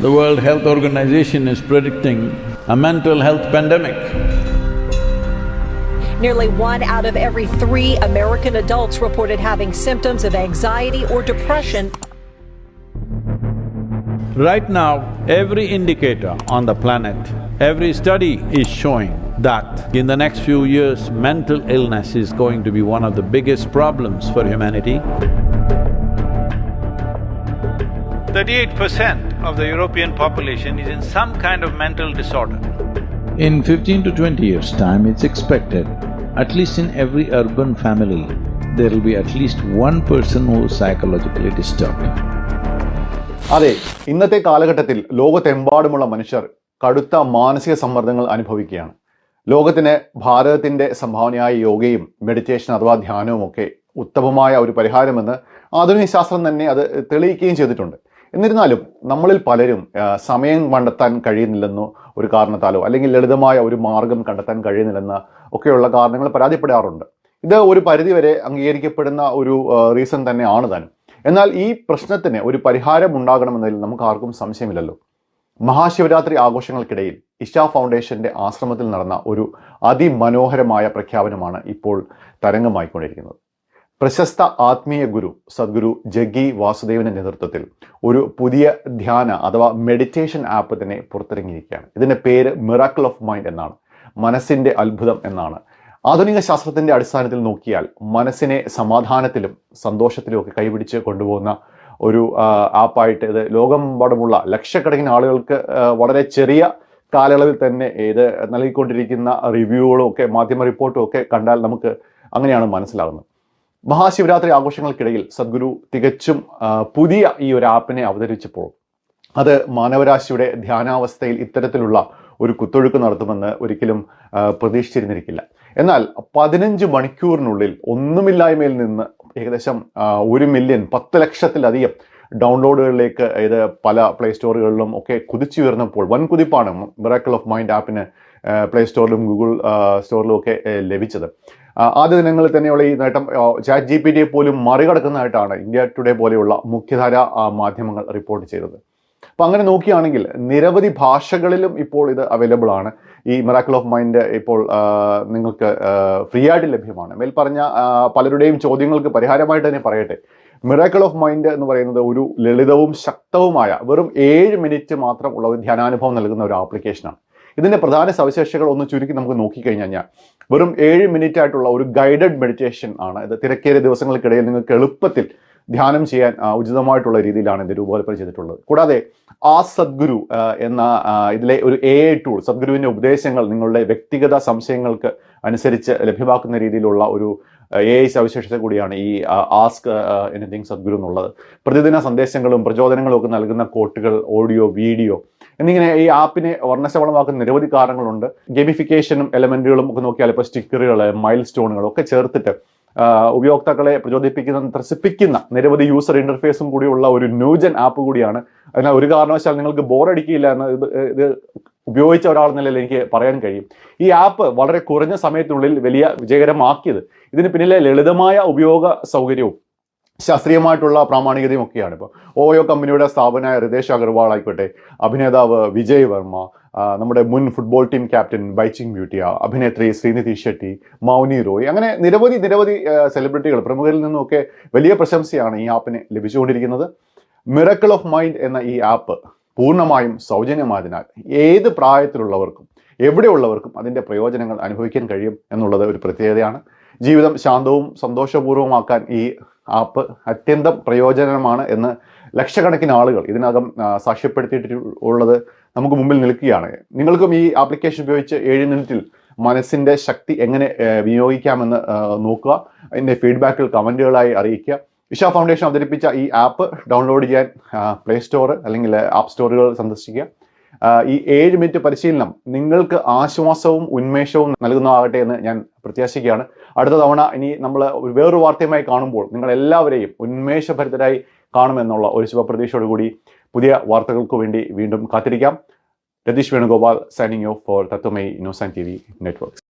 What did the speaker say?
The World Health Organization is predicting a mental health pandemic. Nearly one out of every three American adults reported having symptoms of anxiety or depression. Right now, every indicator on the planet, every study is showing that in the next few years, mental illness is going to be one of the biggest problems for humanity. Thirty-eight percent of the European population is in some kind of mental disorder. In fifteen to twenty years' time, it's expected, at least in every urban family, there will be at least one person who is psychologically disturbed. അതെ ഇന്നത്തെ കാലഘട്ടത്തിൽ ലോകത്തെമ്പാടുമുള്ള മനുഷ്യർ കടുത്ത മാനസിക സമ്മർദ്ദങ്ങൾ അനുഭവിക്കുകയാണ് ലോകത്തിന് ഭാരതത്തിന്റെ സംഭാവനയായ യോഗയും മെഡിറ്റേഷൻ അഥവാ ധ്യാനവും ഒക്കെ ഉത്തമമായ ഒരു പരിഹാരമെന്ന് ആധുനിക ശാസ്ത്രം തന്നെ അത് തെളിയിക്കുകയും ചെയ്തിട്ടുണ്ട് എന്നിരുന്നാലും നമ്മളിൽ പലരും സമയം കണ്ടെത്താൻ കഴിയുന്നില്ലെന്നോ ഒരു കാരണത്താലോ അല്ലെങ്കിൽ ലളിതമായ ഒരു മാർഗം കണ്ടെത്താൻ കഴിയുന്നില്ലെന്ന ഒക്കെയുള്ള കാരണങ്ങൾ പരാതിപ്പെടാറുണ്ട്. ഇത് ഒരു പരിധിവരെ അംഗീകരിക്കപ്പെടുന്ന ഒരു റീസൺ തന്നെയാണ് താനും എന്നാൽ ഈ പ്രശ്നത്തിന് ഒരു പരിഹാരം ഉണ്ടാകണമെന്നതിൽ നമുക്ക് ആർക്കും സംശയമില്ലല്ലോ. മഹാശിവരാത്രി ആഘോഷങ്ങൾക്കിടയിൽ ഇഷ ഫൗണ്ടേഷന്റെ ആശ്രമത്തിൽ നടന്ന ഒരു അതിമനോഹരമായ പ്രഖ്യാപനമാണ് ഇപ്പോൾ തരംഗമായിക്കൊണ്ടിരിക്കുന്നത്. പ്രശസ്ത ആത്മീയ ഗുരു സദ്ഗുരു ജഗ്ഗി വാസുദേവന്റെ നേതൃത്വത്തിൽ ഒരു പുതിയ ധ്യാന അഥവാ മെഡിറ്റേഷൻ ആപ്പ് തന്നെ പുറത്തിറങ്ങിയിരിക്കുകയാണ്. ഇതിന്റെ പേര് മിറാക്കിൾ ഓഫ് മൈൻഡ് എന്നാണ്. മനസ്സിന്റെ അത്ഭുതം എന്നാണ്. ആധുനിക ശാസ്ത്രത്തിന്റെ അടിസ്ഥാനത്തിൽ നോക്കിയാൽ മനസ്സിനെ സമാധാനത്തിലും സന്തോഷത്തിലും ഒക്കെ കൈപിടിച്ച് കൊണ്ടുപോകുന്ന ഒരു ആപ്പായിട്ട് ഇത് ലോകമെമ്പാടുമുള്ള ലക്ഷക്കണക്കിന് ആളുകൾക്ക് വളരെ ചെറിയ കാലയളവിൽ തന്നെ ഇത് നൽകിക്കൊണ്ടിരിക്കുന്ന റിവ്യൂകളും ഒക്കെ മാധ്യമ റിപ്പോർട്ടും ഒക്കെ കണ്ടാൽ നമുക്ക് അങ്ങനെയാണ് മനസ്സിലാകുന്നത്. മഹാശിവരാത്രി ആഘോഷങ്ങൾക്കിടയിൽ സദ്ഗുരു തികച്ചും പുതിയ ഈ ഒരു ആപ്പിനെ അവതരിച്ചപ്പോൾ അത് മാനവരാശിയുടെ ധ്യാനാവസ്ഥയിൽ ഇത്തരത്തിലുള്ള ഒരു കുത്തൊഴുക്ക് നടത്തുമെന്ന് ഒരിക്കലും പ്രതീക്ഷിച്ചിരുന്നിരിക്കില്ല. എന്നാൽ പതിനഞ്ച് മണിക്കൂറിനുള്ളിൽ ഒന്നുമില്ലായ്മയിൽ നിന്ന് ഏകദേശം ഒരു മില്യൺ പത്ത് ലക്ഷത്തിലധികം ഡൗൺലോഡുകളിലേക്ക് ഇത് പല പ്ലേ സ്റ്റോറുകളിലും ഒക്കെ കുതിച്ചുയർന്നപ്പോൾ വൻ കുതിപ്പാണ് മിറാക്കിൾ ഓഫ് മൈൻഡ് ആപ്പിന് പ്ലേ സ്റ്റോറിലും ഗൂഗിൾ സ്റ്റോറിലും ഒക്കെ ലഭിച്ചത്. ആദ്യ ദിനങ്ങളിൽ തന്നെയുള്ള ഈ നേട്ടം ചാറ്റ് ജി പി ടിയെ പോലും മറികടക്കുന്നതായിട്ടാണ് ഇന്ത്യ ടുഡേ പോലെയുള്ള മുഖ്യധാര മാധ്യമങ്ങൾ റിപ്പോർട്ട് ചെയ്തത്. അപ്പം അങ്ങനെ നോക്കുകയാണെങ്കിൽ നിരവധി ഭാഷകളിലും ഇപ്പോൾ ഇത് അവൈലബിൾ ആണ്. ഈ മിറാക്കിൾ ഓഫ് മൈൻഡ് ഇപ്പോൾ നിങ്ങൾക്ക് ഫ്രീ ആയിട്ട് ലഭ്യമാണ്. മേൽ പറഞ്ഞ പലരുടെയും ചോദ്യങ്ങൾക്ക് പരിഹാരമായിട്ട് തന്നെ പറയട്ടെ. മിറാക്കിൾ ഓഫ് മൈൻഡ് എന്ന് പറയുന്നത് ഒരു ലളിതവും ശക്തവുമായ വെറും ഏഴ് മിനിറ്റ് മാത്രം ഉള്ള ഒരു ധ്യാനാനുഭവം നൽകുന്ന ഒരു ആപ്ലിക്കേഷനാണ് ഇതിന്റെ പ്രധാന സവിശേഷതകൾ ഒന്ന് ചുരുക്കി നമുക്ക് നോക്കിക്കഴിഞ്ഞാൽ വെറും ഏഴ് മിനിറ്റ് ആയിട്ടുള്ള ഒരു ഗൈഡഡ് മെഡിറ്റേഷൻ ആണ്. ഇത് തിരക്കേറിയ ദിവസങ്ങൾക്കിടയിൽ നിങ്ങൾക്ക് എളുപ്പത്തിൽ ധ്യാനം ചെയ്യാൻ ഉചിതമായിട്ടുള്ള രീതിയിലാണ് ഇത് രൂപകൽപ്പന ചെയ്തിട്ടുള്ളത്. കൂടാതെ ആ സദ്ഗുരു എന്ന ഇതിലെ ഒരു എ ഐ ടൂൾ സദ്ഗുരുവിന്റെ ഉപദേശങ്ങൾ നിങ്ങളുടെ വ്യക്തിഗത സംശയങ്ങൾക്ക് അനുസരിച്ച് ലഭ്യമാക്കുന്ന രീതിയിലുള്ള ഒരു എ ഐ സവിശേഷത കൂടിയാണ് ഈ ആസ്ക് എനിത്തിങ് സദ്ഗുരു എന്നുള്ളത്. പ്രതിദിന സന്ദേശങ്ങളും പ്രചോദനങ്ങളും ഒക്കെ നൽകുന്ന കോട്ടുകൾ ഓഡിയോ വീഡിയോ എന്നിങ്ങനെ ഈ ആപ്പിനെ വർണശബളമാക്കുന്ന നിരവധി കാരണങ്ങളുണ്ട്. ഗെമിഫിക്കേഷനും എലമെന്റുകളും ഒക്കെ നോക്കിയാൽ ഇപ്പോൾ സ്റ്റിക്കറുകൾ മൈൽ സ്റ്റോണുകൾ ഒക്കെ ചേർത്തിട്ട് ഉപയോക്താക്കളെ പ്രചോദിപ്പിക്കുന്ന ത്രസിപ്പിക്കുന്ന നിരവധി യൂസർ ഇന്റർഫേസും കൂടിയുള്ള ഒരു ന്യൂജൻ ആപ്പ് കൂടിയാണ്. അതിനാൽ ഒരു കാരണവശാൽ നിങ്ങൾക്ക് ബോറടിക്കില്ല എന്ന് ഇത് ഇത് ഉപയോഗിച്ച ഒരാളെന്നല്ല നിലയിൽ എനിക്ക് പറയാൻ കഴിയും. ഈ ആപ്പ് വളരെ കുറഞ്ഞ സമയത്തിനുള്ളിൽ വലിയ വിജയകരമാക്കിയത്. ഇതിന് പിന്നിലെ ലളിതമായ ഉപയോഗ സൗകര്യവും ശാസ്ത്രീയമായിട്ടുള്ള പ്രാമാണികതയും ഒക്കെയാണ്. ഇപ്പോൾ ഓയോ കമ്പനിയുടെ സ്ഥാപനായ റിതേഷ് അഗർവാൾ ആയിക്കോട്ടെ അഭിനേതാവ് വിജയ് വർമ്മ നമ്മുടെ മുൻ football team captain Baichung Bhutia അഭിനേത്രി ശ്രീനിധി ഷെട്ടി മൗനി റോയ് അങ്ങനെ നിരവധി നിരവധി സെലിബ്രിറ്റികൾ പ്രമുഖരിൽ നിന്നൊക്കെ വലിയ പ്രശംസയാണ് ഈ ആപ്പിന് ലഭിച്ചുകൊണ്ടിരിക്കുന്നത്. മിറക്കിൾ ഓഫ് മൈൻഡ് എന്ന ഈ ആപ്പ് പൂർണമായും സൗജന്യമായതിനാൽ ഏത് പ്രായത്തിലുള്ളവർക്കും എവിടെയുള്ളവർക്കും അതിന്റെ പ്രയോജനങ്ങൾ അനുഭവിക്കാൻ കഴിയും എന്നുള്ളത് ഒരു പ്രത്യേകതയാണ്. ജീവിതം ശാന്തവും സന്തോഷപൂർവമാക്കാൻ ഈ ആപ്പ് അത്യന്തം പ്രയോജനമാണ് എന്ന് ലക്ഷക്കണക്കിന് ആളുകൾ ഇതിനകം സാക്ഷ്യപ്പെടുത്തിയിട്ടുള്ളത് നമുക്ക് മുമ്പിൽ നിൽക്കുകയാണ്. നിങ്ങൾക്കും ഈ ആപ്ലിക്കേഷൻ ഉപയോഗിച്ച് ഏഴ് മിനിറ്റിൽ മനസ്സിന്റെ ശക്തി എങ്ങനെ വിനിയോഗിക്കാമെന്ന് നോക്കുക. അതിന്റെ ഫീഡ്ബാക്കിൽ കമന്റുകളായി അറിയിക്കുക. ഇഷ ഫൗണ്ടേഷൻ അവതരിപ്പിച്ച ഈ ആപ്പ് ഡൗൺലോഡ് ചെയ്യാൻ പ്ലേ സ്റ്റോർ അല്ലെങ്കിൽ ആപ്പ് സ്റ്റോറുകൾ സന്ദർശിക്കുക. ഈ ഏഴ് മിനിറ്റ് പരിശീലനം നിങ്ങൾക്ക് ആശ്വാസവും ഉന്മേഷവും നൽകുന്നതാകട്ടെ എന്ന് ഞാൻ പ്രത്യാശിക്കുകയാണ്. അടുത്ത തവണ ഇനി നമ്മൾ വേറൊരു വാർത്തയുമായി കാണുമ്പോൾ നിങ്ങൾ എല്ലാവരെയും ഉന്മേഷഭരിതരായി കാണുമെന്നുള്ള ഒരു ശുഭപ്രതീക്ഷയോടുകൂടി പുതിയ വാർത്തകൾക്ക് വേണ്ടി വീണ്ടും കാത്തിരിക്കാം. Ratheesh Venugopal signing off for Tatwamayi news and T V network